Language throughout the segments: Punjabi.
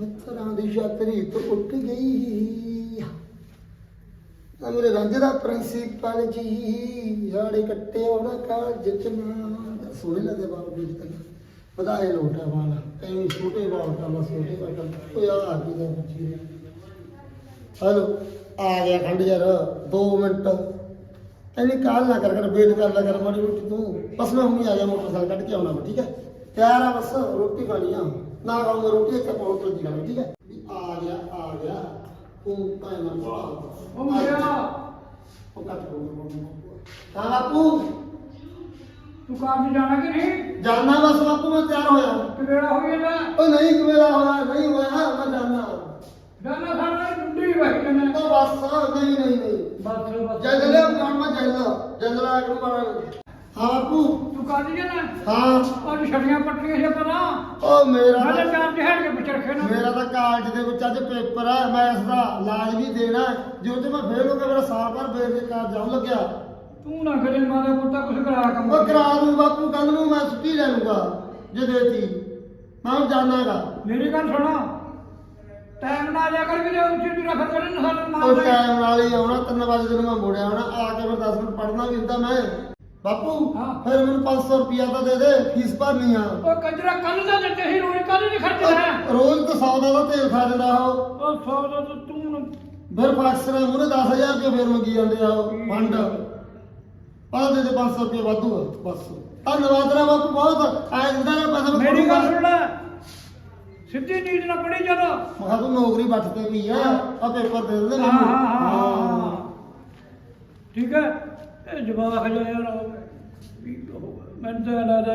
ਮਿੱਤਰਾਂ ਦੀ ਛਤਰੀ ਤੋਂ ਉੱਠ ਗਈ। ਆ ਮੇਰੇ ਰੰਜ ਦਾ ਪ੍ਰਿੰਸੀਪਲ ਜੀ ਯਾੜੇ ਕੱਟੇ ਉਹਦਾ ਕਾਲਜ ਚ ਨਾ। ਸੋਹਣੇ ਲੱਗਦੇ ਬਾਲ ਵੀ ਤੱਕ ਵਧਾਏ ਲੋਟਾ ਵਾਲਾ, ਐਵੇਂ ਛੋਟੇ ਬਾਲ ਕਰਨਾ ਛੋਟੇ ਬਾਲ ਕਰਨਾ ਓਏ ਆ ਕੀ ਦਾ ਬੱਚੀ ਹਲੋ, ਆ ਗਿਆ ਖੰਡ ਯਾਰ 2 ਮਿੰਟ। ਐਵੇਂ ਕਾਲ ਨਾ ਕਰ ਕਰ, ਵੇਟ ਕਰ ਲਾ ਕਰ, ਮਾੜੀ ਮੋਟੀ ਤੂੰ। ਬਸ ਮੈਂ ਹੁਣੀ ਆ ਗਿਆ, ਮੋਟਰਸਾਈਕਲ ਕੱਢ ਕੇ ਆਉਣਾ ਮੈਂ ਠੀਕ ਹੈ ਤਿਆਰ ਆ ਬਸ, ਰੋਟੀ ਖਾਣੀ ਆ। ਨਾ ਖਾਊਂਗਾ ਰੋਟੀ ਇੱਥੇ ਪਹੁੰਚ ਤੋਂ ਖਾਣੀ ਠੀਕ ਹੈ? ਵੀ ਆ ਗਿਆ ਆ ਗਿਆ ਤੂੰ ਕਾਇ ਨਾ ਉਹ ਮੁੰਡਿਆ! ਉਹ ਕੱਟ ਹੋ ਹਾਂ ਬਾਪੂ ਤੂੰ ਕਾਲਜ ਜਾਣਾ ਕਿ ਨਹੀਂ? ਜਾਣਾ ਬਸ ਬਾਪੂ ਮੈਂ ਤਿਆਰ ਹੋਇਆ ਕਿਹੜਾ ਹੋ ਗਿਆ ਓ ਨਹੀਂ ਕਿਵੇਲਾ ਹੋਇਆ ਨਹੀਂ ਹੋਇਆ ਮੈਂ ਜਾਣਾ। ਜਾਣਾ ਸਾਡਾ ਟੁੱਟੀ ਵਹੀ ਉਹ ਬਸ ਨਹੀਂ ਨਹੀਂ ਨਹੀਂ। ਬਸ ਬਸ। ਜੰਗਲੇ ਜਾਣ ਜੰਗਲਾ ਜੰਗਲਾ ਹਾਂ ਬਾਪੂ ਤੂੰ ਕਾਲਜ ਜਾਣਾ ਹਾਂ। ਉਹ ਛੜੀਆਂ ਪੱਟੀਆਂ ਸੀ ਪਰਾਂ। ਉਹ ਮੇਰਾ ਮੈਂ ਤਾਂ- ਤਾਂ ਚਾਰ ਜਹਰ ਕੇ ਨਾ। ਮੇਰਾ ਤਾਂ ਕਾਲਜ ਦੇ ਵਿੱਚ ਅੱਜ ਪੇਪਰ ਹੈ ਮੈਂ ਇਸ ਦਾ ਇਲਾਜ ਵੀ ਦੇਣਾ ਹੈ। ਜੋ ਤੇ ਮੈਂ ਫੇਲ ਹੋ ਗਿਆ ਮੇਰਾ ਸਾਲ ਭਰ ਬੇਰ ਦੇ ਕਾਲਜ ਜਾਉ ਲੱਗਿਆ। ਤੂੰ ਨਾ ਕਰੇ ਮਾਰਾ ਪੁੱਤਾ ਕੁਛ ਕਰਾ ਕੰਮ ਉਹ ਕਰਾ ਦੂੰ ਬਾਪੂ ਕੱਲ ਨੂੰ ਮੈਂ ਛੁੱਟੀ ਲੈ ਲੂੰਗਾ ਜੇ ਦੇਤੀ। ਮੈਂ ਹੁਣ ਜਾਣਾਗਾ ਮੇਰੀ ਗੱਲ ਸੁਣਾ। ਟਾਈਮ ਨਾਲ ਆ ਜਾ ਕਰ ਕਿਤੇ ਉੱਚੀ ਤੂੰ ਰੱਖ ਕਰ ਨਾ ਸਾਨੂੰ ਉਹ ਮਾਰ ਦੇ ਟਾਈਮ ਨਾਲ ਹੀ ਆਉਣਾ 3 ਵਜੇ ਤੱਕ ਮੈਂ ਮੁੜਿਆ ਆਉਣਾ ਆ ਕੇ ਫਿਰ 10 ਮਿੰਟ ਪੜਨਾ ਵੀ ਹੁੰਦਾ ਮੈਂ। ਬਾਪੂ ਹਾਂ। ਫਿਰ ਮੈਨੂੰ 500 ਰੁਪਿਆ ਤਾਂ ਦੇ ਦੇ ਫੀਸ ਭਰਨੀ ਆ। ਉਹ ਕੰਜਰਾ ਕੱਲ ਦਾ ਦਿੱਤੇ ਸੀ ਰੋਜ਼ ਕੱਲ ਨਹੀਂ ਖਰਚਣਾ ਰੋਜ਼ ਤਾਂ 100 ਦਾ ਤਾਂ ਤੇਲ ਖਾ ਦਿੰਦਾ ਉਹ। ਉਹ ਸੌ ਦਾ ਤਾਂ ਤੂੰ ਨਾ- ਫਿਰ ਫਾਕਸ ਨੇ ਮੂਰੇ 10000 ਰੁਪਏ ਫਿਰ ਮੰਗੀ ਜਾਂਦੇ ਆ ਉਹ ਫੰਡ। ਪਾ ਦੇ ਦੇ 500 ਰੁਪਏ ਵਾਧੂ ਆ ਬਸ। ਧੰਨਵਾਦ ਤੇਰਾ ਬਾਪੂ ਬਹੁਤ। ਐ ਦਿੰਦਾ ਨਾ ਪੈਸਾ ਮੈਂ ਮੇਰੀ ਗੱਲ। ਸੁਣ ਲੈ। ਸਿੱਧੀ ਨੀਂਦ ਨਾ ਪੜੀ ਜਦੋਂ ਮੈਂ ਕਿਹਾ ਤੂੰ ਨੌਕਰੀ ਬੱਟ ਤੇ ਵੀ ਆ ਆ ਪੇਪਰ ਦੇ ਦਿੰਦੇ ਹਾਂ ਮੈਨੂੰ। ਹਾਂ ਹਾਂ। ਹਾਂ। ਠੀਕ ਹੈ। ਇਹ ਜਵਾਬ ਹੈ ਯਾਰ ਵੀ ਉਹ ਮੈਨੂੰ ਤਾਂ ਲੱਗਦਾ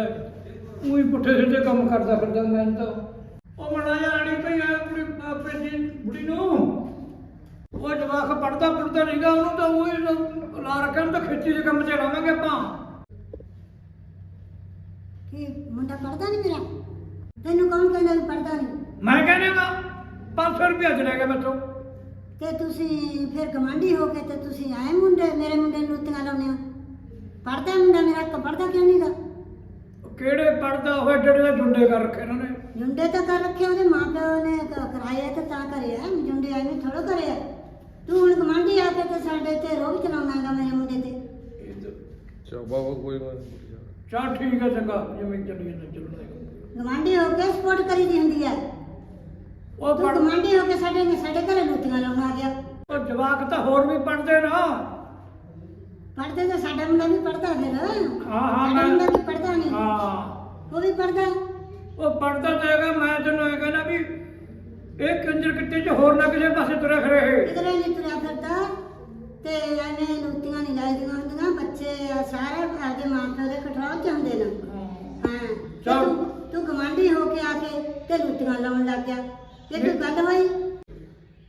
ਉਹੀ ਪੁੱਠੇ ਸਿੱਧੇ ਕੰਮ ਕਰਦਾ ਫਿਰਦਾ ਮੈਂ ਤਾਂ। ਉਹ ਮੜਾ ਜਾਣੀ ਪਈ ਆ ਕੁੜੀ ਆਪਣੀ ਜੀ ਬੁੜੀ ਨੂੰ। ਉਹ ਜਵਾਕ ਪੜਦਾ ਪੜਦਾ ਨਹੀਂਗਾ ਉਹਨੂੰ ਤਾਂ ਉਹੀ ਲਾ ਉਹਨੂੰ ਤਾਂ ਖੇਤੀ ਦੇ ਕੰਮ ਚ ਲਾਵਾਂਗੇ ਆਪਾਂ। ਕਿ ਮੁੰਡਾ ਪੜਦਾ ਨਹੀਂ ਮੇਰਾ? ਤੈਨੂੰ ਕੌਣ ਕਹਿੰਦਾ ਵੀ ਪੜਦਾ ਨਹੀਂ ਮੈਂ ਕਹਿੰਦਾ 500 ਰੁਪਏ ਚ ਲੈ ਗਿਆ ਬੱਚੋ ਤੇ। ਤੁਸੀਂ ਫਿਰ ਗਵਾਂਢੀ ਹੋ ਕੇ ਤੇ ਤੁਸੀਂ ਆਏ ਮੁੰਡੇ ਮੇਰੇ ਮੁੰਡੇ ਪੜਦਾ ਮੁੰਡਾ ਮੇਰਾ ਇੱਕ ਪੜਦਾ ਕਿਉਂ ਨਹੀਂਗਾ ਕਿਹੜੇ ਪੜਦਾ ਹੋਇਆ ਜਿਹੜੇ ਦਾ ਜੁੰਡੇ ਕਰ ਰੱਖੇ ਇਹਨਾਂ ਨੇ। ਜੁੰਡੇ ਤਾਂ ਕਰ ਰੱਖੇ ਉਹਦੇ ਮਾਪਿਓ ਨੇ ਕ- ਕਰਾਏ ਆ ਤੇ ਤਾਂ ਕਰਿਆ ਜੁੰਡੇ ਆਏ ਨੇ ਥੋੜਾ ਕਰਿਆ। ਤੂੰ ਹੁਣ ਗਵਾਂਢੀ ਆ ਕੇ ਤੇ ਸਾਡੇ ਤੇ ਰੋਬ ਚਲਾਉਣਾਗਾ ਮੇਰੇ ਮੁੰਡੇ ਤੇ। ਚਾ ਬਾਬਾ ਕੋਈ ਨਹੀਂ ਚਲ ਠੀਕ ਹੈ ਚੰਗਾ। ਜਿਵੇਂ ਚੱਲੀ ਜਾਂਦਾ ਚੱਲਣਾ ਗਵਾਂਢੀ ਹੋ ਕੇ ਸਪੋਰਟ ਕਰੀਦੀ ਹੁੰਦੀ ਹੈ। ਉਹ ਤੂੰ ਪੜ ਹੋ ਕੇ ਸਾਡੇ ਨੇ ਸਾਡੇ ਘਰੇ ਲੁੱਤੀਆਂ ਲਾਉਣ ਆ ਗਿਆ। ਉਹ ਜਵਾਕ ਤਾਂ ਹੋਰ ਵੀ ਪੜਦੇ ਨਾ। ਪੜਦੇ ਤਾਂ ਸਾਡਾ ਮੁੰਡਾ ਵੀ ਪੜਦਾ ਫਿਰ ਹਾਂ, ਸਾਡਾ ਮੈਂ- ਮੁੰਡਾ ਵੀ ਪੜਦਾ ਨਹੀਂ। ਹਾਂ। ਉਹ ਵੀ ਪੜਦਾ ਉਹ ਪੜਦਾ ਤਾਂ ਹੈਗਾ ਮੈਂ ਤੈਨੂੰ ਇਹ ਕਹਿੰਦਾ ਵੀ ਇਹ ਕੰਜਰ ਕਿੱਤੇ 'ਚ ਹੋਰ ਨਾ ਕਿਸੇ ਪਾਸੇ ਤੁਰਿਆ ਫਿਰੇ ਇਹ। ਕਿਧਰੇ ਨਹੀਂ ਤੁਰਿਆ ਫਿਰਦਾ। ਤੇ ਐਵੇਂ ਲੁੱਤੀਆਂ ਨਹੀਂ ਲਾਈਆਂ ਹੁੰਦੀਆਂ। ਬੱਚੇ ਆ ਸਾਰੇ ਆਪਦੇ ਮਾਂ ਪਿਓ ਦੇ ਕਟਰਾਉ ਚ ਹੁੰਦੇ ਨੇ। ਹਾਂ। ਤੇ ਚੱਲ। ਤੂੰ ਤੂੰ ਗਵਾਂਢੀ ਹੋ ਕੇ ਆ ਕੇ ਤੇ ਲੁੱਤੀਆਂ ਲਾਉਣ ਲੱਗ ਗਿਆ। ਇਹ ਕੋਈ ਗੱਲ ਹੋਈ।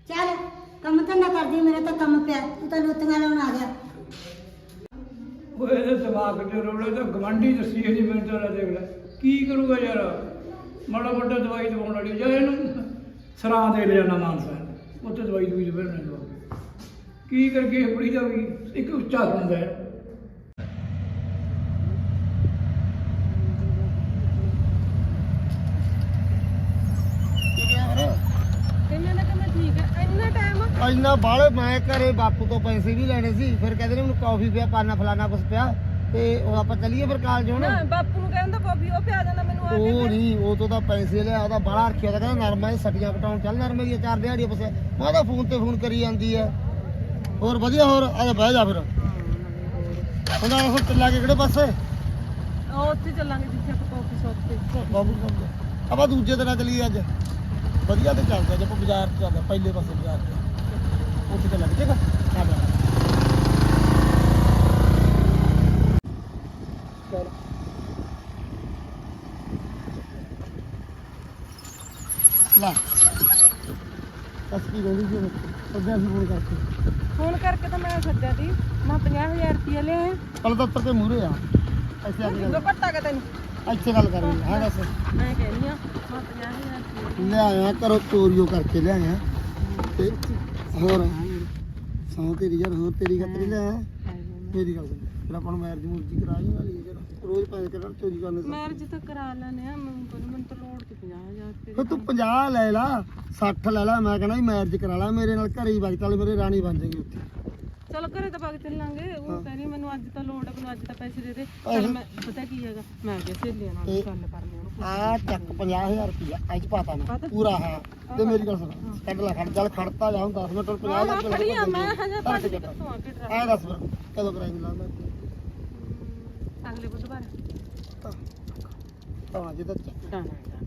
ਚੱਲ ਕੰਮ ਤਾਂ ਨਾ ਕਰਦੀ ਮੇਰਾ ਤਾਂ ਕੰਮ ਪਿਆ। ਤੂੰ ਤਾਂ ਲੁੱਤੀਆਂ ਲਾਉਣ ਆ ਗਿਆ। ਉਹ ਇਹਦੇ ਦਿਮਾਗ 'ਚ ਰੋਲੇ ਤਾਂ ਗਵੰਡੀ ਦੱਸੀ ਇਹਦੀ ਮੈਨੂੰ ਤਾਂ ਦੇਖ ਲੈ। ਕੀ ਕਰੂਗਾ ਯਾਰ? ਮਾੜਾ ਮੋਟਾ ਦਵਾਈ ਦਵਾਉਣ ਵਾਲੀ ਜਾਂ ਇਹਨੂੰ ਸਰਾਂ ਦੇ ਲੈ ਜਾਣਾ ਮਾਨਸਾ। ਉੱਥੇ ਦਵਾਈ ਦੂਈ ਦੇ ਨਹੀਂ ਕੀ ਕਰਕੇ ਬੁੜੀ ਦਾ ਵੀ ਇੱਕ ਉੱਚਾ ਹੁੰਦਾ ਹੈ ਕਹਿੰਦੇ ਨੇ ਕਿ ਮੈਂ ਠੀਕ ਹੈ ਇੰਨਾ ਟਾਈਮ ਇੰਨਾ ਬਾਲੇ ਮੈਂ ਘਰੇ ਬਾਪੂ ਤੋਂ ਪੈਸੇ ਵੀ ਲੈਣੇ ਸੀ ਫਿਰ ਕਹਿੰਦੇ ਨੇ ਮੈਨੂੰ ਕਾਫੀ ਪਿਆ ਪਾਣਾ ਫਲਾਣਾ ਕੁਛ ਪਿਆ ਤੇ ਉਹ ਆਪਾਂ ਚੱਲੀਏ ਫਿਰ ਕਾਲਜ ਹੁਣ। ਨਾ ਬਾਪੂ ਨੂੰ ਕਹਿੰਦਾ ਭਾਬੀ ਉਹ ਪਿਆ ਜਾਂਦਾ ਮੈਨੂੰ ਆ ਉਹ ਕੇ ਨਹੀਂ ਉਹ ਤੋਂ ਤਾਂ ਪੈਸੇ ਲਿਆ ਉਹਦਾ ਬਾਲਾ ਰੱਖਿਆ ਕਹਿੰਦਾ ਨਰਮਾ ਇਹ ਸਟੀਆਂ ਕਟਾਉਣ ਚੱਲ ਨਰਮੇ ਦੀਆਂ ਚਾਰ ਦਿਹਾੜੀਆਂ ਬਸ ਮੈਂ ਤਾਂ ਫੋਨ ਤੇ ਫੋਨ ਕਰੀ ਜਾਂਦੀ ਹੈ ਹੋਰ ਵਧੀਆ ਹੋਰ ਆ ਜਾ ਬਹਿ ਜਾ ਫਿਰ। ਉਹਨਾਂ ਚੱਲਾ ਕੇ ਕਿਹੜੇ ਪਾਸੇ? ਉਹ ਉੱਥੇ ਚੱਲਾਂਗੇ ਜਿੱਥੇ ਆਪਾਂ ਕਾਫੀ ਸ਼ਾਪ ਤੇ। ਬਾਬੂ ਸਾਹਿਬ ਆਪਾਂ ਦੂਜੇ ਦਿਨਾਂ ਚੱਲੀਏ ਅੱਜ। ਵਧੀਆ ਤੇ ਚੱਲਦੇ ਆਪਾਂ ਬਾਜ਼ਾਰ ਚ ਚੱਲਦੇ ਪਹਿਲੇ ਪਾਸੇ ਬਾਜ਼ਾਰ ਚ ਉੱਥੇ ਚੱਲਾਂਗੇ ਠੀਕ ਆ ਆ ਜਾ ਚੱਲ ਲਾ। ਕਸਕੀ ਗੋਲੀ ਜੀ। ਅੱਗੇ ਅਸੀਂ ਫੋਨ ਕਰਕੇ। ਫੋਨ ਕਰਕੇ ਤਾਂ ਮੈਂ ਸੱਦਿਆ ਸੀ। ਮੈਂ 50000 ਰੁਪਏ ਲਿਆ ਪਹਿਲਾਂ ਤਾਂ ਉੱਤਰ ਕੇ ਮੂਰੇ ਆ। ਇੱਥੇ ਆ ਕੇ ਦੋ ਗੱਲ ਘੱਟਾ ਕੇ ਤੈਨੂੰ। ਇੱਥੇ ਗੱਲ ਕਰਨੀ ਹਾਂ ਦੱਸ। ਮੈਂ ਕਹਿੰਦੀ ਆ ਮੈਂ 50000 ਰੁਪਏ ਲਿਆਇਆ ਕਰੋ ਚੋਰੀਓ ਕਰਕੇ ਲਿਆਇਆ ਤੇ ਹੋਰ? ਸੌ ਤੇਰੀ ਯਾਰ ਹੋਰ ਤੇਰੀ ਖਾਤਰ ਲਿਆਇਆ ਮੇਰੀ ਗੱਲ ਸੁਣ। ਫਿਰ ਆਪਾਂ ਨੂੰ ਮੈਰਿਜ ਮੁਰਜੀ ਕਰਾਈ ਵਾਲੀ ਹੈ ਜਿਹੜਾ ਰੋਜ਼ ਪੈਸੇ ਕਿਹੜਾ ਚੋਰੀ ਕਰਨੇ ਸੀ ਮੈਰਿਜ ਤਾਂ ਕਰਾ ਲੈਨੇ ਆ ਮੈਨੂੰ ਕੋਈ ਮੈਨੂੰ ਤਾਂ ਲੋੜ ਤੇ 50000 ਰੁਪਏ ਫਿਰ ਤੂੰ 50 ਲੈ ਲਾ 60 ਲੈ ਲਾ ਮੈਂ ਕਹਿੰਦਾ ਵੀ ਮੈਰਿਜ ਕਰਾ ਲਾ ਮੇਰੇ ਨਾਲ ਘਰੇ ਹੀ ਵਗ ਚੱਲ ਮੇਰੇ ਰਾਣੀ ਬਣ ਜਾਏਗੀ ਉੱਥੇ। ਚਲੋ ਘਰੇ ਤਾਂ ਪੱਗ ਚੱਲਾਂਗੇ। ਉਹ ਕਹਿੰਦੀ ਮੈਨੂੰ ਅੱਜ ਤਾਂ ਲੋੜ ਹੈ ਮੈਨੂੰ ਅੱਜ ਤਾਂ ਪੈਸੇ ਦੇ ਦੇ। ਚੱਲ ਮੈਂ ਪਤਾ ਕੀ ਹੈਗਾ ਮੈਂ ਅੱਗੇ ਸਹੇਲੀਆਂ ਨਾਲ ਗੱਲ ਕਰਨੀ ਉਹਨੂੰ ਆ। ਚੱਕ 50000 ਰੁਪਇਆ ਅੱਜ ਪਾਤਾ ਪਾਤਾ? ਪੂਰਾ ਹਾਂ। ਤੇ ਮੇਰੀ ਗੱਲ ਸੁਣ ਕੱਢ ਲੈ ਖੜ ਚੱਲ ਖੜਤਾ ਜਾ ਹੁਣ 10 ਮਿੰਟ 50 ਹਾਂ ਲੱਖ ਹਾਂ ਖੜੀ ਆ ਮੈਂ ਹਜੇ ਹੈ। ਕਿੱਥੋਂ ਆ ਕੇ ਡਰਾ ਐ ਦੱਸ ਫਿਰ ਕਦੋਂ ਕਰਾਂਗੇ ਲਾ ਮੈਂ ਅਗਲੇ ਬੁੱਧਵਾਰ। ਤਾਂ ਅੱਜ ਤਾਂ ਚੱਕ। ਡਨ ਡਨ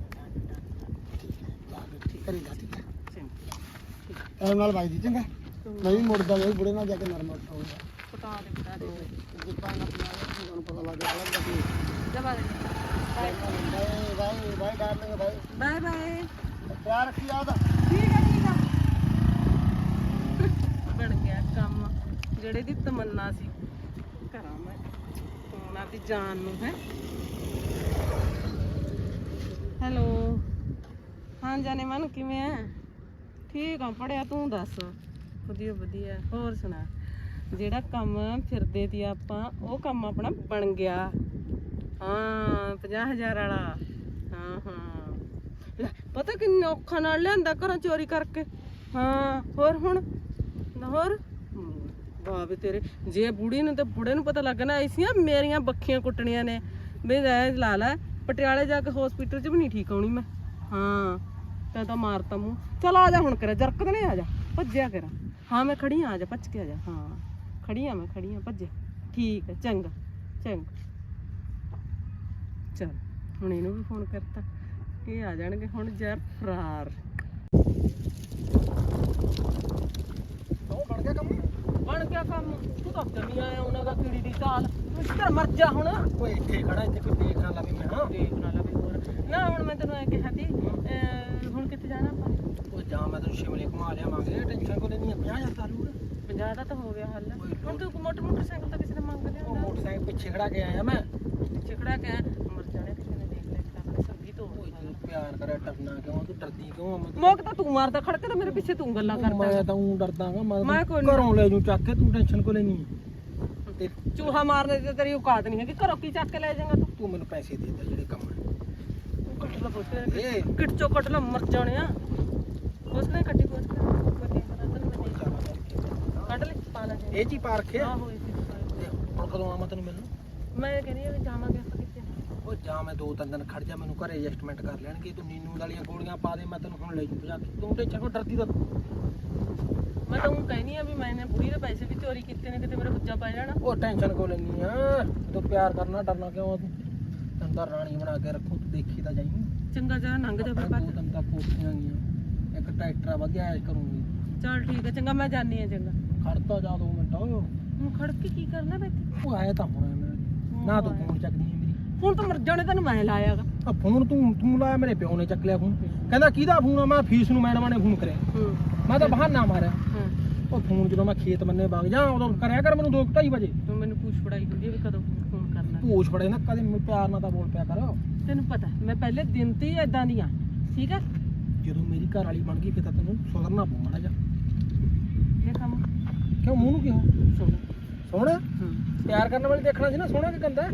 ਕਰੀ ਜਾ ਠੀਕ ਹੈ ਚੰਗਾ ਐ ਨਾਲ ਬਾਈ ਦੀ ਚੰਗਾ। ਮੈਂ ਵੀ ਮੁੜਦਾ ਜਾਈ ਬੁੜੇ ਨਾਲ ਜਾ ਕੇ ਨਰਮਾ ਉਠਾਉਂਗਾ ਪਤਾ ਦੇ ਪਤਾ ਦੇ ਜਿੱਦਾਂ ਨਾ ਤੁਹਾਨੂੰ ਪਤਾ ਲੱਗ ਗਿਆ ਲੱਗ ਗਿਆ ਜਬਾ ਦੇ bye bye bye darling bye bye. Bye ਪਿਆਰ ਰੱਖੀ ਆਦਾ ਠੀਕ ਹੈ ਠੀਕ ਆ। ਬਣ ਗਿਆ ਕੰਮ ਜਿਹੜੇ ਦੀ ਤਮੰਨਾ ਸੀ। ਕਰਾਂ ਮੈਂ ਜਾਨ ਨੂੰ ਹੈ। ਹੈਲੋ। ਹਾਂ ਜਾਨੇ ਮਨ ਕਿਵੇਂ ਆ? ਠੀਕ ਆ ਪੜਿਆ ਤੂੰ ਦੱਸ। ਵਧੀਆ ਵਧੀਆ। ਹੋਰ ਸੁਣਾ। ਜਿਹੜਾ ਕੰਮ ਫਿਰਦੇ ਦੀ ਆਪਾਂ ਉਹ ਕੰਮ ਆਪਣਾ ਬਣ ਗਿਆ। ਹਾਂ 50000 ਵਾਲਾ। ਹਾਂ ਹਾਂ। ਲੈ ਪਤਾ ਕਿੰਨਾ ਔਖਾ ਨਾਲ ਲਿਆਂਦਾ ਘਰੋਂ ਚੋਰੀ ਕਰਕੇ। ਹਾਂ ਹੋਰ ਹੁਣ? ਹੋਰ? ਵੀ ਤੇਰੇ। ਜੇ ਬੁੜੀ ਨੂੰ ਤੇ ਬੁੜੇ ਨੂੰ ਪਤਾ ਲੱਗਣਾ ਐਸੀਆਂ ਮੇਰੀਆਂ ਬੱਖੀਆਂ ਕੁੱਟਣੀਆਂ ਨੇ। ਰਹਿ ਲਾ ਲੈ ਪਟਿਆਲੇ ਜਾ ਕੇ ਹਸਪੀਟਲ 'ਚ ਵੀ ਨਹੀਂ ਠੀਕ ਆਉਣੀ ਮੈਂ। ਹਾਂ। ਤੈਂ ਤਾਂ ਮਾਰਤਾ ਮੂੰਹ। ਚਲ ਆ ਜਾ ਹੁਣ ਕਰ ਜਰਕਦ ਨੇ ਆ ਜਾ ਭੱਜਿਆ ਕਰ ਹਾਂ ਮੈਂ ਖੜੀ ਆ ਆ ਜਾ ਭੱਜ ਕੇ ਆ ਜਾ। ਹਾਂ ਖੜੀ ਆ ਮੈਂ ਖੜੀ ਆ ਭੱਜਿਆ। ਠੀਕ ਹੈ ਚੰਗਾ ਚੰਗਾ। ਚਲ ਹੁਣ ਇਹਨੂੰ ਵੀ ਫੋਨ ਕਰਤਾ। ਇਹ ਆ ਜਾਣਗੇ ਹੁਣ ਜ਼ਰ ਫਰਾਰ। ਉਹ ਬਣ ਗਿਆ ਕੰਮ? ਬਣ ਗਿਆ ਕੰਮ। ਤੂੰ ਤਾਂ ਜਮੀ ਆਇਆ ਉਹਨਾਂ ਦਾ ਕੀੜੀ ਦੀ ਚਾਲ ਤੂੰ ਇੱਧਰ ਮਰ ਜਾ ਹੁਣ। ਓਏ ਇੱਥੇ ਖੜਾ ਇੱਥੇ ਕੋਈ ਦੇਖ ਨਾ ਲਵੇ ਮੈਂ ਹਾਂ। ਦੇਖ ਨਾ ਲਵੇ ਹੋਰ। ਨਾ ਹੁਣ ਮੈਂ ਤੈਨੂੰ ਇਹ ਕਿਹਾ ਸੀ ਅਹ, ਕਿੱਥੇ ਜਾਣਾ ਆਪਾਂ। ਉਹ ਜਾਂ ਮੈਂ ਤੈਨੂੰ ਸ਼ਿਮਲੇ ਘੁਮਾ ਲਿਆਵਾਂਗੇ ਟੈਨਸ਼ਨ ਕੋ ਲੈਣੀ 50000 ਤਾਰੂ 50 ਦਾ ਤਾਂ ਹੋ ਗਿਆ ਹੱਲ। ਹੁਣ ਤੂੰ ਮੋਟਰ ਮੋਟਰਸਾਈਕਲ ਤਾਂ ਕਿਸੇ ਨੇ ਮੰਗ ਲਿਆ ਉਹ ਹੁੰਦਾ? ਮੋਟਰਸਾਈਕਲ ਪਿੱਛੇ ਖੜਾ ਕੇ ਆਇਆ ਮੈਂ। ਚਿਕੜਾ ਕੇ ਮਰ ਜਾਣੇ ਕਿਸੇ ਨੇ ਦੇਖ ਲਿਆ ਤਾਂ ਆਪਣੇ ਸੱਗੀ ਤੋਂ। ਓਏ ਤੂੰ ਪਿਆਰ ਕਰਿਆ ਡਰਨਾ ਕਿਉਂ? ਤੂੰ ਡਰਦੀ ਕਿਉਂ ਆ? ਮੈਂ ਮੋਕ ਤਾਂ ਤੂੰ ਮਾਰਦਾ ਖੜਕ ਤੇ ਮੇਰੇ ਪਿੱਛੇ ਤੂੰ ਗੱਲਾਂ ਕਰਦਾ। ਮੈਂ ਤਾਂ ਉਂ ਡਰਦਾਗਾ ਮੈਂ ਮੈਂ ਤਾਂ ਕੋਈ ਨੀ। ਘਰੋਂ ਲੈ ਜੂ ਚੱਕ ਕੇ ਤੂੰ ਟੈਨਸ਼ਨ ਕੋ ਲੈਣੀ ਤੇ ਚੂਹਾ ਮਾਰਨੇ ਦੀ ਤਾਂ ਤੇਰੀ ਔਕਾਤ ਨਹੀਂ ਹੈਗੀ ਘਰੋਂ ਕੀ ਚੱਕ ਕੇ ਲੈ ਜਾਏਗਾ ਤੂੰ? ਤੂੰ ਮੈਨੂੰ ਪੈਸੇ ਦੇ ਦੇ ਜਿਹੜੇ ਕੰਮ ਹੈ ਕੱਟ ਲਾ ਪੁੱਤ ਇਹ ਕਿਟ ਚੋਂ ਕੱਟ ਲਾ ਮਰ ਜਾਣਿਆ ਉਸ ਨੇ ਕੱਟੀ ਕੋਸ ਕਰ ਵਧੀਆ ਬਣਾ ਤੈਨੂੰ ਮੈਂ ਦੇ- ਕੱਢ ਲੈ ਪਾ ਲੈ ਇਹ ਚੀ ਪਾਰਖੇ ਆਹੋ ਇਹ ਚੀਜ਼ ਪਾ ਲੈ। ਹੁਣ ਕਦੋਂ ਆਵਾਂ ਤੈਨੂੰ ਮਿਲਣ? ਮੈਂ ਕਹਿੰਦੀ ਆ ਵੀ ਜਾਵਾਂਗੇ ਆਪਾਂ ਕਿੱਥੇ ਉਹ ਜਾਂ ਮੈਂ ਦੋ ਤਿੰਨ ਦਿਨ ਖੜ ਜਾ ਮੈਨੂੰ ਘਰੇ ਐਡਜਸਟਮੈਂਟ ਕਰ ਲੈਣਗੇ। ਤੂੰ ਨੀਨੂ ਵਾਲੀਆਂ ਗੋਲੀਆਂ ਪਾ ਦੇ ਮੈਂ ਤੈਨੂੰ ਹੁਣ ਲੈ ਜੂ ਭਜਾ ਕੇ। ਤੂੰ ਟੈਨਸ਼ਨ ਕੋ ਡਰਦੀ ਤਾਂ ਮੈਂ ਤਾਂ ਉਹ ਕਹਿੰਦੀ ਆ ਵੀ ਮੈਨੇ ਬੁੜੀ ਦੇ ਪੈਸੇ ਵੀ ਚੋਰੀ ਕੀਤੇ ਨੇ ਕਿਤੇ ਮੇਰੇ ਹੁੱਜਾ ਪੈ ਜਾਣਾ। ਉਹ ਟੈਨਸ਼ਨ ਕੋ ਲੈਣੀ ਆ? ਤੂੰ ਪਿਆਰ ਕਰਨਾ ਡਰਨਾ ਕਿਉਂ ਤੂੰ? ਤੈਨੂੰ ਤਾਂ ਰਾਣੀ ਬਣਾ ਕੇ ਰੱਖੂ ਤੂੰ ਦੇਖੀ ਤਾਂ ਜਾਈਂ। ਚੰਗਾ ਜਾ ਲੰਘ ਜਾ ਫਿਰ ਆਪਣੇ ਦੋ ਭੱਜ ਤਿੰਨ ਤਾਂ ਕੋਠੀਆਂ ਗਈਆਂ ਇੱਕ ਟਰੈਕਟਰ ਆ ਵਧੀਆ ਐਸ਼ ਕਰੂੰਗੀ। ਚੱਲ ਠੀਕ ਹੈ ਚੰਗਾ ਮੈਂ ਜਾਣੀ ਆ ਚੰਗਾ। ਖੜਤਾ ਜਾ ਦੋ ਮਿੰਟ। ਉਹ ਹੁਣ ਖੜ ਕੇ ਕੀ ਕਰਨਾ ਬੈਠੇ ਆਇਆ ਤਾਂ ਹੁਣ ਮੈਂ। ਨਾ ਤੂੰ ਫੋਨ ਚੱਕਦੀ ਹੈ ਮੇਰੀ। ਹੁਣ ਤਾਂ ਮਰ ਜਾਣੇ ਤੈਨੂੰ ਮੈਂ ਲਾਇਆਗਾ ਆ ਫੋਨ ਤੂੰ ਤੂੰ ਲਾਇਆ ਮੇਰੇ ਪਿਓ ਨੇ ਚੱਕ ਲਿਆ ਫੋਨ ਕਹਿੰਦਾ ਕਿਹਦਾ ਫੋਨ ਆ? ਮੈਂ ਫੀਸ ਨੂੰ ਮੈਡਮਾਂ ਨੇ ਫੋਨ ਕਰਿਆ। ਹੂੰ। ਮੈਂ ਤਾਂ ਬਹਾਨਾ ਮਾਰਿਆ। ਹਾਂ। ਉਹ ਫੋਨ ਜਦੋਂ ਮੈਂ ਖੇਤ ਬੰਨੇ ਵਗ ਜਾ ਉਦੋਂ ਕਰਿਆ ਕਰ ਮੈਨੂੰ 2:30 ਵਜੇ। ਤੂੰ ਮੈਨੂੰ ਪੁੱਛ ਪੜਾਈ ਹੁੰਦੀ ਵੀ ਕਦੋਂ ਫੋਨ ਕਰਨਾ। ਭੂਸ਼ ਫੜੇ ਨਾ ਕਦੇ ਮੈਨੂੰ ਪਿਆਰ ਨਾਲ ਤਾਂ ਬੋਲ ਪਿਆ ਕਰ। ਤੈਨੂੰ ਪਤਾ ਮੈਂ ਪਹਿਲੇ ਦਿਨ ਤੇ ਹੀ ਇਦਾਂ ਦੀ ਆ ਠੀਕ ਹੈ ਜਦੋਂ ਮੇਰੀ ਘਰ ਵਾਲੀ ਬਣ ਗਈ ਫਿਰ ਤਾਂ ਤੈਨੂੰ ਸੁਧਰਨਾ ਪਊ ਮਾੜਾ ਜਾ ਇਹ ਕੰਮ ਕਿਉਂ ਮੂੰਹ ਨੂੰ ਕਿਉਂ? ਸੁਣ। ਸੋਹਣਾ? ਹੂੰ। ਪਿਆਰ ਕਰਨ ਵਾਲੀ ਦੇਖਣਾ ਸੀ ਨਾ ਸੋਹਣਾ ਕਿ ਗੰਦਾ?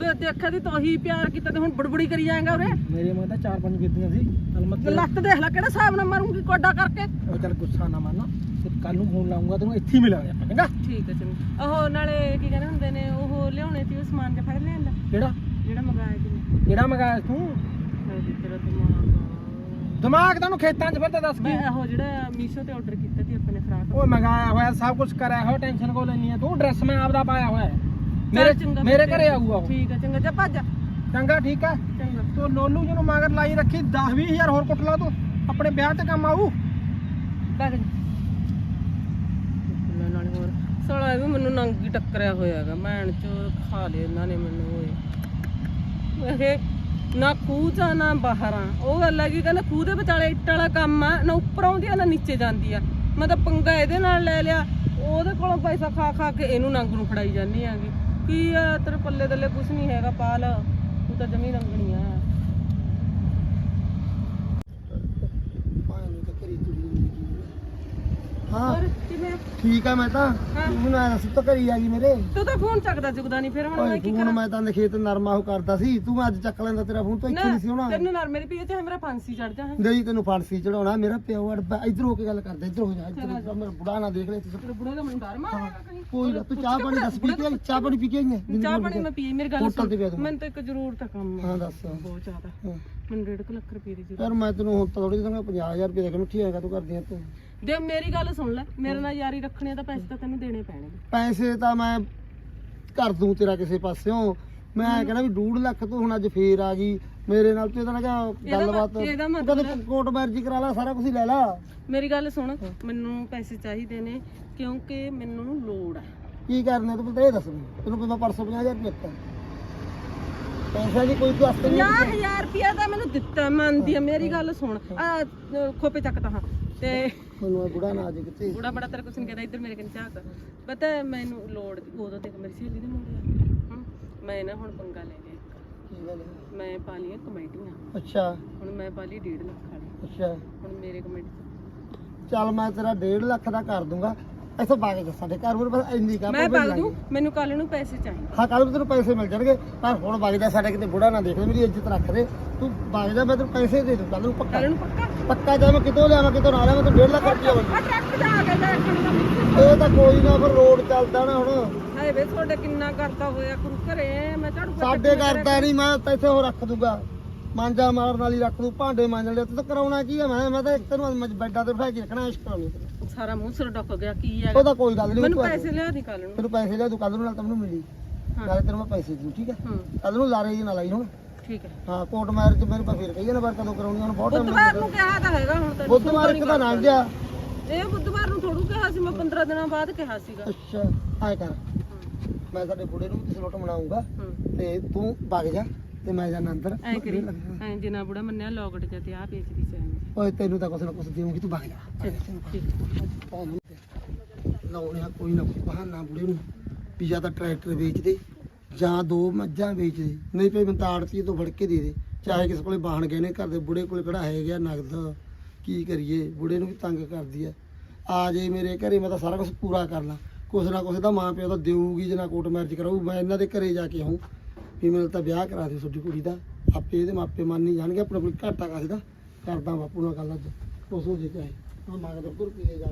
ਵੇ ਦੇਖਿਆ ਦੀ ਤੂੰ ਹੀ ਪਿਆਰ ਕੀਤਾ ਤੇ ਹੁਣ ਬੜਬੜੀ ਕਰੀ ਜਾਏਗਾ ਉਰੇ? ਮੇਰੇ ਮੂੰਹ ਤਾਂ ਚਾਰ ਪੰਜ ਬੀਤੀਆਂ ਸੀ। ਚੱਲ ਤੇ ਲੱਤ ਦੇਖ ਲੈ ਕਿਹੜਾ ਹਿਸਾਬ ਨਾਲ ਮਾਰੂੰਗੀ ਕੋਡਾ ਕਰਕੇ? ਉਹ ਚੱਲ ਗੁੱਸਾ ਨਾ ਮੰਨ ਤੇ ਕੱਲ ਨੂੰ ਫੋਨ ਲਾਉਂਗਾ ਤੈਨੂੰ ਇੱਥੇ ਹੀ ਮਿਲਾਂਗੇ ਆਪਾਂ ਚੰਗਾ? ਠੀਕ ਹੈ ਚੰਗਾ। ਉਹ ਨਾਲੇ ਕੀ ਕਹਿੰਦੇ ਹੁੰਦੇ ਨੇ ਉਹ ਲਿਆਉਣੇ ਸੀ ਉਹ ਸਮਾਨ ਜਿਹਾ ਫੜ ਲਿਆਂਦਾ ਕਿਹੜਾ? ਜਿਹੜਾ ਮੰਗਾਇਆ ਸੀ। ਕਿਹੜਾ ਮੰਗਾਇਆ ਤੂੰ? ਮੈਂ ਤੇਰਾ ਦਿਮਾਗ ਦਿਮਾਗ ਤੈਨੂੰ ਖੇਤਾਂ 'ਚ ਫਿਰ ਤਾਂ ਦੱਸ ਮੈਂ ਕੀ ਉਹ ਜਿਹੜਾ ਮੀਸ਼ੋ ਤੇ ਆਰਡਰ ਕੀਤਾ ਸੀ ਆਪਣੇ ਫਰਾਕ ਉਹ ਮੰਗਾਇਆ ਹੋਇਆ ਸਭ ਕੁਝ ਕਰਿਆ ਹੋਇਆ ਟੈਨਸ਼ਨ ਕੋ ਲੈਣੀ ਆ। ਤੂੰ ਡਰੈਸ ਮੈਂ ਆਪਦਾ ਪਾਇਆ ਹੋਇਆ। ਹੈ। ਮੇਰੇ ਚੰਗਾ ਮੇਰੇ ਫਿਰ। ਘਰੇ ਆਊਗਾ ਉਹ। ਠੀਕ ਹੈ ਚੰਗਾ। ਜਾ ਭੱਜ ਚੰਗਾ ਠੀਕ ਹੈ ਚੰਗਾ। ਤੂੰ ਲੋਲੂ ਜੀ ਨੂੰ ਮਗਰ ਲਾਈ ਰੱਖੀ 10 20000 ਹੋਰ ਕੁੱਟ ਲਾ ਤੂੰ। ਆਪਣੇ ਵਿਆਹ ਤੇ ਕੰਮ ਆਊ। ਭੱਜ ਨਾਲੇ ਹੋਰ। ਸਾਲਾ ਇਹ ਵੀ ਮੈਨੂੰ ਨੰਗੀ ਟੱਕਰਿਆ ਹੋਇਆ ਹੈਗਾ। ਮੈਣ ਚ ਖਾ ਲਿਆ ਇਹਨਾਂ ਨੇ ਮੈਨੂੰ ਓਏ ਇਹ ਨਾ ਖੂਹ ਚ ਆ, ਨਾ ਬਾਹਰ ਆ। ਉਹ ਗੱਲ ਹੈਗੀ ਕਹਿੰਦਾ ਖੂਹ ਦੇ ਵਿਚਾਲੇ ਇੱਟ ਵਾਲਾ ਕੰਮ ਆ ਨਾ ਉੱਪਰ ਆਉਂਦੀ ਆ ਨਾ ਨੀਚੇ ਜਾਂਦੀ ਆ। ਮੈਂ ਤਾਂ ਪੰਗਾ ਇਹਦੇ ਨਾਲ ਲੈ ਲਿਆ। ਉਹਦੇ ਕੋਲੋਂ ਪੈਸਾ ਖਾ ਖਾ ਕੇ ਇਹਨੂੰ ਨੰਗ ਨੂੰ ਫੜਾਈ ਜਾਂਦੀ ਆਗੀ ਕੀ ਆ ਤੇਰੇ ਪੱਲੇ ਥੱਲੇ ਕੁਛ ਨਹੀਂ ਹੈਗਾ ਪਾਲ। ਤੂੰ ਤਾਂ ਜਮੀ ਰੰਗਣੀ ਆ। ਤਾਂ ਹੋਰ ਕਿਵੇਂ ਠੀਕ ਆ ਮੈਂ ਤਾਂ। ਹਾਂ। ਤੂੰ ਨਾ ਦੱਸ ਤੂੰ ਘਰੀ ਆ ਗਈ ਮੇਰੇ। ਤੂੰ ਤਾਂ ਫੋਨ ਚੱਕਦਾ ਜੁਗਦਾ ਨਹੀਂ ਫਿਰ ਹੁਣ ਮੈਂ ਕੀ ਤੂੰ ਕਰਾਂ? ਮੈਂ ਤਾਂ ਨਖੇਤ ਨਰਮਾ ਉਹ ਕਰਦਾ ਸੀ। ਤੂੰ ਅੱਜ ਚੱਕ ਲੈਂਦਾ ਤੇਰਾ ਫੋਨ ਤਾਂ ਇੱਥੇ ਨਹੀਂ ਸੀ ਹੋਣਾ ਤੈਨੂੰ ਨਾਲ ਮੇਰੀ ਪੀਏ ਤੇ ਮੇਰਾ ਫਾਂਸੀ ਚੜ ਜਾ ਹੈ। ਨਹੀਂ ਤੈਨੂੰ ਫਾਂਸੀ ਚੜਾਉਣਾ ਮੇਰਾ ਪਿਓ ਅੜਦਾ ਇੱਧਰ ਹੋ ਕੇ ਗੱਲ ਕਰਦਾ ਇੱਧਰ ਹੋ ਜਾ ਇੱਧਰ ਮੇਰਾ ਬੁੜਾ ਨਾ ਦੇਖ ਲੈ ਤੂੰ ਤੇਰੇ ਬੁੜੇ ਦਾ ਮੈਨੂੰ ਡਰ ਮਾਰੇਗਾ ਕਹੀਂ। ਕੋਈ ਨਾ ਤੂੰ ਚਾਹ ਪਾਣੀ ਦੱਸ ਪੀ ਕੇ ਆਈ? ਚਾਹ ਪਾਣੀ ਪੀ ਕੇ ਆਈ ਹੈ? ਚਾਹ ਪਾਣੀ ਮੈਂ ਪੀ ਮੇਰੀ ਗੱਲ ਹੋਟਲ ਤੇ ਪਿਆ ਸੁਣ। ਮੈਨੂੰ ਤਾਂ ਇੱਕ ਜ਼ਰੂਰਤ ਆ ਕੰਮ ਹਾਂ ਦੱਸ। ਬਹੁਤ ਜ਼ਿਆਦਾ। ਹਾਂ। ਮੈਨੂੰ ਡੇਢ ਕੁ ਲੱਖ ਰੁਪਏ ਦੀ ਜ਼ਰੂਰਤ। ਯਾਰ ਮੈਂ ਤੈਨੂੰ ਹੁਣ ਤਾਂ ਥੋੜੀ ਦਿਨਾਂ 50000 ਰੁਪਏ ਦੇ ਕੇ ਮਿੱਠੀ ਆਏਗਾ ਤੂੰ ਕਰਦੀ ਆ ਤੂੰ। ਦੇ ਮੇਰੀ ਗੱਲ ਸੁਣ ਲੈ ਮੇਰੇ ਨਾਲ ਯਾਰੀ ਰੱਖਣੀ ਆ ਤਾਂ ਪੈਸੇ ਤਾਂ ਤੈਨੂੰ ਦੇਣੇ ਪੈਣਗੇ ਪੈਸੇ ਤਾਂ ਮੈਂ ਕਰ ਦੂੰ ਤੇਰਾ ਕਿਸੇ ਪਾਸਿਓਂ। ਮੈਂ ਕਹਿੰਦਾ ਵੀ 2 ਲੱਖ ਤੂੰ ਹੁਣ ਅੱਜ ਫੇਰ ਆ ਗਈ। ਮੇਰੇ ਨਾਲ ਤੂੰ ਨਾ ਕਿਹਾ ਗੱਲਬਾਤ ਇਹਦਾ ਤੂੰ ਕਹਿੰਦੇ ਕੋਰਟ ਮੈਰਿਜ ਕਰਾ ਲਾ ਸਾਰਾ ਕੁਝ ਲੈ ਲਾ। ਮੇਰੀ ਗੱਲ ਸੁਣ ਮੈਨੂੰ ਪੈਸੇ ਚਾਹੀਦੇ ਨੇ ਕਿਉਂਕਿ ਮੈਨੂੰ ਲੋੜ ਆ। ਕੀ ਕਰਨਾ ਤੂੰ ਪਹਿਲਾਂ ਇਹ ਦੱਸ ਮੈਨੂੰ ਤੈਨੂੰ ਮੈਂ ਪਰਸੋਂ 50000 ਰੁਪਏ ਦਿੱਤਾ। ਪੈਸਾ ਦੀ ਕੋਈ ਤੂੰ ਅਸਤ ਨਹੀਂ 50000 ਰੁਪਇਆ ਤਾਂ ਮੈਨੂੰ ਦਿੱਤਾ ਮੰਨਦੀ ਆ ਮੇਰੀ ਗੱਲ ਸੁਣ। ਆ ਖੋਪੇ ਚੱਕਦਾ ਹਾਂ ਤੇ ਮੈਨੂੰ ਇਹ ਬੁੜਾ ਨਾ ਆ ਜੇ ਕਿਤੇ ਬੁੜਾ ਬੜਾ ਤੇਰੇ ਕੁਛ ਨਹੀਂ ਕਹਿੰਦਾ ਇੱਧਰ ਮੇਰੇ ਕੰਨ ਝਾਕ। ਪਤਾ ਹੈ ਮੈਨੂੰ ਲੋੜ ਉਦੋਂ ਤੇ ਮੇਰੀ ਸਹੇਲੀ ਦੇ ਮੁੰਡੇ ਆ। ਹਮ, ਮੈਂ ਨਾ ਹੁਣ ਪੰਗਾ ਲੈ ਲਿਆ ਇੱਕ। ਕੀ ਗੱਲ ਹੈ? ਮੈਂ ਪਾ ਲਈਆਂ ਕਮੇਟੀਆਂ। ਅੱਛਾ। ਹੁਣ ਮੈਂ ਪਾ ਲਈ 1.5 ਲੱਖ ਵਾਲੀ। ਅੱਛਾ। ਹੁਣ ਮੇਰੇ ਕਮੇਟੀ ਚੱਲ ਮੈਂ ਤੇਰਾ 1.5 ਲੱਖ ਦਾ ਕਰ ਦੂੰਗਾ। ਇੱਥੋਂ ਬਾਗੇ ਜਾ ਸਾਡੇ ਘਰ ਹੋਰ ਬਸ ਇੰਨੀ ਕੰਮ ਮੈਂ ਪਾ ਦੂੰ ਮੈਨੂੰ ਕੱਲ ਨੂੰ ਪੈਸੇ ਚਾਹੀਦੇ। ਹਾਂ ਕੱਲ ਨੂੰ ਤੈਨੂੰ ਪੈਸੇ ਮਿਲ ਜਾਣਗੇ ਪਰ ਹੁਣ ਜਾ ਸਾਡੇ ਕਿਤੇ ਬੁੜਾ ਨਾ ਦੇਖ ਲੈ ਮੇਰੀ ਇੱਜ਼ਤ ਰੱਖ ਦੇ। ਤੂੰ ਜਾ ਮੈਂ ਤੈਨੂੰ ਪੈਸੇ ਦੇ ਦੂੰ ਕੱਲ ਨੂੰ ਪੱਕਾ। ਕੱਲ ਨੂੰ ਪੱਕਾ? ਪੱਕਾ ਜਾ ਮੈਂ ਕਿਤੋਂ ਲਿਆਵਾਂ ਕਿਤੋਂ ਨਾ ਲਿਆਵਾਂ ਤੂੰ 1.5 ਲੱਖ ਬਣ ਆ ਟਰੱਕ ਜਾ ਕੇ ਜਾ ਕੇ ਇਹ ਤਾਂ ਕੋਈ ਨਾ ਫਿਰ ਰੋਡ ਚੱਲਦਾ ਨਾ ਹੁਣ। ਹਾਏ ਵੇ ਤੁਹਾਡੇ ਕਿੰਨਾ ਕਰਦਾ ਹੋਇਆ ਕਰੂ ਘਰੇ ਮੈਂ ਝਾੜੂ ਸਾਡੇ ਕਰਦਾ ਨਹੀਂ ਮੈਂ ਇੱਥੇ ਉਹ ਰੱਖ ਦੂੰਗਾ। ਮਾਂਜਾ ਮਾਰਨ ਵਾਲੀ ਰੱਖ ਦੂੰ ਭਾਂਡੇ ਮਾਂਜਣ ਲਈ ਤੂੰ ਕਰਾਉਣਾ ਕੀ ਆ? ਮੈਂ ਮੈਂ ਤਾਂ ਇੱਕ ਤੈਨੂੰ ਬੈੱਡਾਂ ਤੇ ਬਿਠਾ ਕੇ ਰੱਖਣਾ ਇਸ਼ਕ ਕਰਾਉਣੀ। ਸਾਰਾ ਮੂੰਹ ਸਿਰ ਡੁੱਕ ਗਿਆ ਕੀ ਹੈ ਉਹਦਾ ਕੋਈ ਗੱਲ ਨਹੀਂ ਮੈਨੂੰ ਪੈਸੇ ਲਿਆ ਦੀ ਕੱਲ ਨੂੰ। ਤੈਨੂੰ ਪੈਸੇ ਲਿਆ ਤੂੰ ਕੱਲ ਨੂੰ ਨਾਲ ਤੈਨੂੰ ਮਿਲੀ। ਹਾਂ। ਨਾਲੇ ਤੈਨੂੰ ਮੈਂ ਪੈਸੇ ਦੂੰ ਠੀਕ ਹੈ? ਹੂੰ। ਕੱਲ ਨੂੰ ਲਾਰੇ ਜੀ ਨਾਲ ਆਈ ਹੁਣ ਠੀਕ ਹੈ। ਹਾਂ ਕੋਰਟ ਮੈਰਿਜ ਮੇਰੇ ਪਾ ਫਿਰ ਕਹੀਏ ਨਾ ਪਰ ਕਦੋਂ ਕਰਾਉਣੀ ਹੁਣ ਬਹੁਤ ਟਾਈਮ ਬੁੱਧਵਾਰ ਨੂੰ ਕਿਹਾ ਤਾਂ ਹੈਗਾ ਹੁਣ ਤੈਨੂੰ ਬੁੱਧਵਾਰ ਇੱਕ ਤਾਂ ਲੰਘ ਗਿਆ। ਇਹ ਬੁੱਧਵਾਰ ਨੂੰ ਥੋੜੂ ਕਿਹਾ ਸੀ ਮੈਂ 15 ਦਿਨਾਂ ਬਾਅਦ ਕਿਹਾ ਸੀਗਾ। ਅੱਛਾ ਆਏ ਕਰ। ਮੈਂ ਸਾਡੇ ਬੁੜੇ ਨੂੰ ਕਿਸੇ ਲੋਟ ਮਨਾਉਂਗਾ ਹੂੰ। ਤੇ ਤੂੰ ਵਗ ਜਾ। ਤੇ ਮੈਂ ਜਾਣਾ ਅੰਦਰ। ਐ ਕਰੀ। ਐ ਜਿਨਾ ਬੁੜਾ ਮੰਨਿਆ ਲੋਕਟ ਚ ਤੇ ਆ ਵੇਚਦੀ ਚਾਹੀਦੀ ਓਏ ਤੈਨੂੰ ਤਾਂ ਕੁਛ ਨਾ ਕੁਛ ਦੇਵਾਂਗੀ ਤੂੰ ਵਗ ਜਾ। ਠੀਕ। ਲਾਉਣੇ ਆ ਕੋਈ ਨਾ ਕੋਈ ਬਹਾਨਾ ਬੁੜੇ ਨੂੰ ਵੀ ਜਾਂ ਤਾਂ ਟਰੈਕਟਰ ਵੇਚ ਦੇ ਜਾਂ ਦੋ ਮੱਝਾਂ ਵੇਚ ਦੇ। ਨਹੀਂ ਪਈ ਮੈਂ ਤਾਂ ਆੜਤੀ ਤੋਂ ਫੜ ਕੇ ਦੇ ਦੇ। ਚਾਹੇ ਕਿਸੇ ਕੋਲੇ ਬਾਹਣ ਗਏ ਨੇ ਘਰ ਦੇ ਬੁੜੇ ਕੋਲੇ ਕਿਹੜਾ ਹੈ ਗਿਆ ਨਗਦ? ਕੀ ਕਰੀਏ? ਬੁੜੇ ਨੂੰ ਵੀ ਤੰਗ ਕਰਦੀ ਆ। ਆ ਜੇ ਮੇਰੇ ਘਰੇ ਮੈਂ ਤਾਂ ਸਾਰਾ ਕੁਝ ਪੂਰਾ ਕਰ ਲਾਂ ਕੁਛ ਨਾ ਕੁਛ ਤਾਂ ਮਾਂ ਪਿਓ ਤਾਂ ਦੇਊਗੀ ਜੇ ਨਾ ਕੋਰਟ ਮੈਰਿਜ ਕਰਾਊ। ਮੈਂ ਇਹਨਾਂ ਦੇ ਘਰੇ ਜਾ ਕੇ ਆਉਂ ਵੀ ਮੇਰੇ ਤਾਂ ਵਿਆਹ ਕਰਾ ਦਿਓ ਤੁਹਾਡੀ ਕੁੜੀ ਦਾ। ਆਪੇ ਇਹਦੇ ਮਾਪੇ ਮੰਨ ਨਹੀਂ ਜਾਣਗੇ, ਆਪਣੇ ਕੋਲ ਘਾਟਾ ਕਾਸੇ ਦਾ ਕਰਦਾ ਬਾਪੂ ਨਾਲ ਗੱਲ ਅੱਜ। ਉਸ ਹੋ ਜੇ ਚਾਹੇ ਮੈਂ ਮੰਗਦਾ ਗੁਰ ਪੀਏ ਜਾ